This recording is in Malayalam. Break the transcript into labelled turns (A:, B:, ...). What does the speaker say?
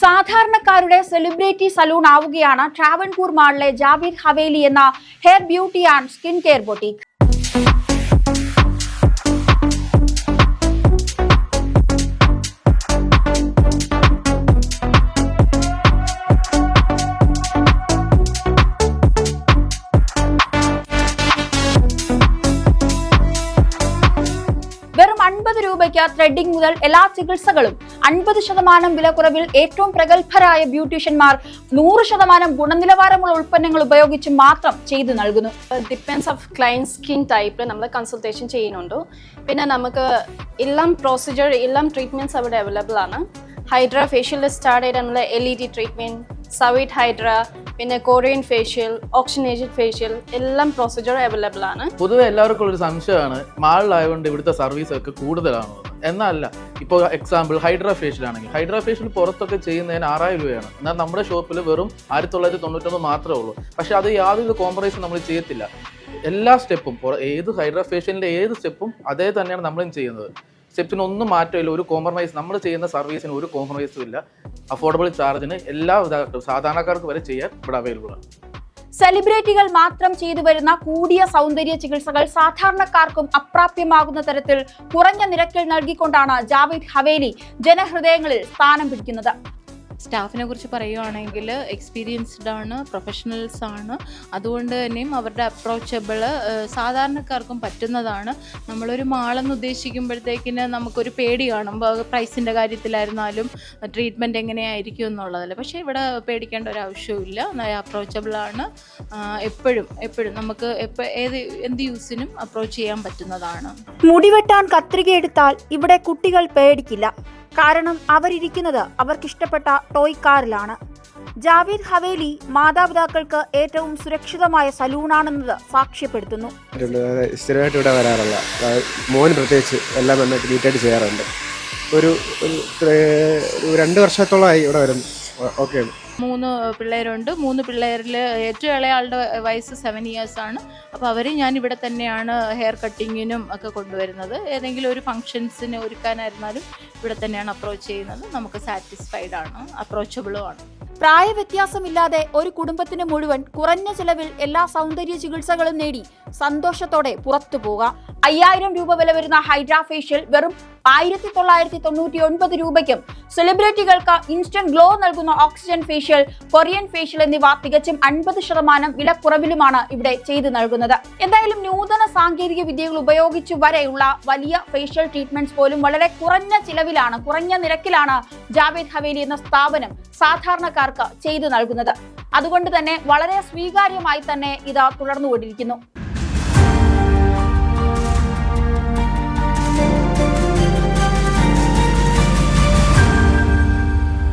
A: സാധാരണക്കാരുടെ സെലിബ്രിറ്റി സലൂൺ ആവുകയാണ് ട്രാവൻകൂർ മാളിലെ ജാവീദ് ഹവേലി എന്ന hair beauty and skin care boutique വെറും അൻപത് രൂപയ്ക്ക് ത്രെഡിംഗ് മുതൽ എല്ലാ ചികിത്സകളും അൻപത് ശതമാനം വിലക്കുറവിൽ ഏറ്റവും പ്രഗത്ഭരായ ബ്യൂട്ടീഷ്യന്മാർ നൂറ് ശതമാനം ഗുണനിലവാരമുള്ള ഉൽപ്പന്നങ്ങൾ ഉപയോഗിച്ച് മാത്രം ചെയ്തു നൽകുന്നു.
B: Depends of client skin type നമ്മൾ കൺസൾട്ടേഷൻ ചെയ്യുന്നുണ്ട്. പിന്നെ നമുക്ക് എല്ലാം പ്രൊസീജിയർ എല്ലാം ട്രീറ്റ്മെന്റ്സ് അവിടെ അവൈലബിൾ ആണ്. ഹൈഡ്രാ ഫേഷ്യൽ സ്റ്റാർട്ട് ചെയ്ത് നമ്മൾ എൽ ഇ ഡി ട്രീറ്റ്മെന്റ് സവൈറ്റ് ഹൈഡ്ര പിന്നെ കൊറിയൻ ഫേഷ്യൽ ഓക്സിനേറ്റഡ് ഫേഷ്യൽ എല്ലാം പ്രൊസീജർ അവൈലബിൾ ആണ്.
C: പൊതുവെ എല്ലാവർക്കും ഉള്ളൊരു സംശയമാണ് മാളിലായതുകൊണ്ട് ഇവിടുത്തെ സർവീസ് ഒക്കെ കൂടുതലാണ് എന്നല്ല ഇപ്പോൾ എക്സാമ്പിൾ ഹൈഡ്രാ ഫേഷ്യൽ ആണെങ്കിൽ ഹൈഡ്രാ ഫേഷ്യൽ പുറത്തൊക്കെ ചെയ്യുന്നതിന് ആറായിരം രൂപയാണ്. എന്നാൽ നമ്മുടെ ഷോപ്പിൽ വെറും ആയിരത്തി തൊള്ളായിരത്തി തൊണ്ണൂറ്റൊന്ന് മാത്രമേ ഉള്ളൂ. പക്ഷേ അത് യാതൊരു കോംപ്രമൈസും നമ്മൾ ചെയ്യത്തില്ല. എല്ലാ സ്റ്റെപ്പും ഏത് ഹൈഡ്രാ ഫേഷ്യലിന്റെ ഏത് സ്റ്റെപ്പും അതേ തന്നെയാണ് നമ്മളും ചെയ്യുന്നത്. സ്റ്റെപ്പിന് ഒന്നും മാറ്റമില്ല ഒരു കോംപ്രമൈസ് നമ്മൾ ചെയ്യുന്ന സർവീസിന് ഒരു കോംപ്രമൈസും ഇല്ല. അഫോർഡബിൾ ചാർജിന് എല്ലാ സാധാരണക്കാർക്ക് വരെ ചെയ്യാൻ ഇവിടെ അവൈലബിൾ ആണ്.
A: സെലിബ്രിറ്റികൾ മാത്രം ചെയ്തു വരുന്ന കൂടിയ സൗന്ദര്യ ചികിത്സകൾ സാധാരണക്കാർക്കും അപ്രാപ്യമാകുന്ന തരത്തിൽ കുറഞ്ഞ നിരക്കിൽ നൽകിക്കൊണ്ടാണ് ജാവേദ് ഹവേലി ജനഹൃദയങ്ങളിൽ സ്ഥാനം പിടിക്കുന്നത്.
D: സ്റ്റാഫിനെ കുറിച്ച് പറയുവാണെങ്കിൽ എക്സ്പീരിയൻസ്ഡ് ആണ് പ്രൊഫഷണൽസ് ആണ്. അതുകൊണ്ട് തന്നെയും അവരുടെ അപ്രോച്ചബിൾ സാധാരണക്കാർക്കും പറ്റുന്നതാണ്. നമ്മളൊരു മാളെന്ന് ഉദ്ദേശിക്കുമ്പോഴത്തേക്കിന് നമുക്കൊരു പേടി കാണുമ്പോൾ പ്രൈസിന്റെ കാര്യത്തിലായിരുന്നാലും ട്രീറ്റ്മെന്റ് എങ്ങനെയായിരിക്കും എന്നുള്ളതല്ല. പക്ഷേ ഇവിടെ പേടിക്കേണ്ട ഒരു ആവശ്യമില്ല അപ്രോച്ചബിൾ ആണ്. എപ്പോഴും എപ്പോഴും നമുക്ക് എപ്പോൾ ഏത് എന്ത് യൂസിനും അപ്രോച്ച് ചെയ്യാൻ പറ്റുന്നതാണ്.
A: മുടിവെട്ടാൻ കത്രിക എടുത്താൽ ഇവിടെ കുട്ടികൾ പേടിക്കില്ല. കാരണം അവരിരിക്കുന്നത് അവർക്കിഷ്ടപ്പെട്ട ടോയ് കാറിലാണ്. ജാവേദ് ഹവേലി മാതാപിതാക്കൾക്ക് ഏറ്റവും സുരക്ഷിതമായ സലൂണാണെന്നത് സാക്ഷ്യപ്പെടുത്തുന്നു.
E: സ്ഥിരമായിട്ട് ഇവിടെ വരാറില്ല. മോൻ പ്രത്യേകിച്ച് എല്ലാം നന്നായിട്ട് നീറ്റായിട്ട് ചെയ്യാറുണ്ട്. ഒരു രണ്ട് വർഷത്തോളമായി ഇവിടെ വരുന്നു.
D: മൂന്ന് പിള്ളേരുണ്ട്. മൂന്ന് പിള്ളേരിൽ ഏറ്റവും ഇളയാളുടെ വയസ്സ് സെവൻ ഇയേഴ്സ് ആണ്. അപ്പോൾ അവരെ ഞാൻ ഇവിടെ തന്നെയാണ് ഹെയർ കട്ടിങ്ങിനും ഒക്കെ കൊണ്ടുവരുന്നത്. ഏതെങ്കിലും ഒരു ഫങ്ഷൻസിന് ഒരുക്കാനായിരുന്നാലും ഇവിടെ തന്നെയാണ് അപ്രോച്ച് ചെയ്യുന്നത്. നമുക്ക് സാറ്റിസ്ഫൈഡ് ആണ് അപ്രോച്ചബിളും ആണ്.
A: പ്രായവ്യത്യാസമില്ലാതെ ഒരു കുടുംബത്തിന് മുഴുവൻ കുറഞ്ഞ ചിലവിൽ എല്ലാ സൗന്ദര്യ ചികിത്സകളും നേടി സന്തോഷത്തോടെ പുറത്തു പോകാം. അയ്യായിരം രൂപ വില വരുന്ന ഹൈഡ്രാ ഫേഷ്യൽ വെറും ആയിരത്തി തൊള്ളായിരത്തി തൊണ്ണൂറ്റി ഒൻപത് രൂപയ്ക്കും സെലിബ്രിറ്റികൾക്ക് ഇൻസ്റ്റന്റ് ഗ്ലോ നൽകുന്ന ഓക്സിജൻ ഫേഷ്യൽ കൊറിയൻ ഫേഷ്യൽ എന്നിവ തികച്ചും അൻപത് ശതമാനം വിലക്കുറവിലുമാണ് ഇവിടെ ചെയ്തു നൽകുന്നത്. എന്തായാലും നൂതന സാങ്കേതിക വിദ്യകൾ ഉപയോഗിച്ചു വരെയുള്ള വലിയ ഫേഷ്യൽ ട്രീറ്റ്മെന്റ്സ് പോലും വളരെ കുറഞ്ഞ ചിലവിലാണ് കുറഞ്ഞ നിരക്കിലാണ് ജാവേദ് ഹവേലി എന്ന സ്ഥാപനം സാധാരണക്കാർക്ക് ചെയ്തു നൽകുന്നത്. അതുകൊണ്ട് തന്നെ വളരെ സ്വീകാര്യമായി തന്നെ ഇത് തുടർന്നുകൊണ്ടിരിക്കുന്നു.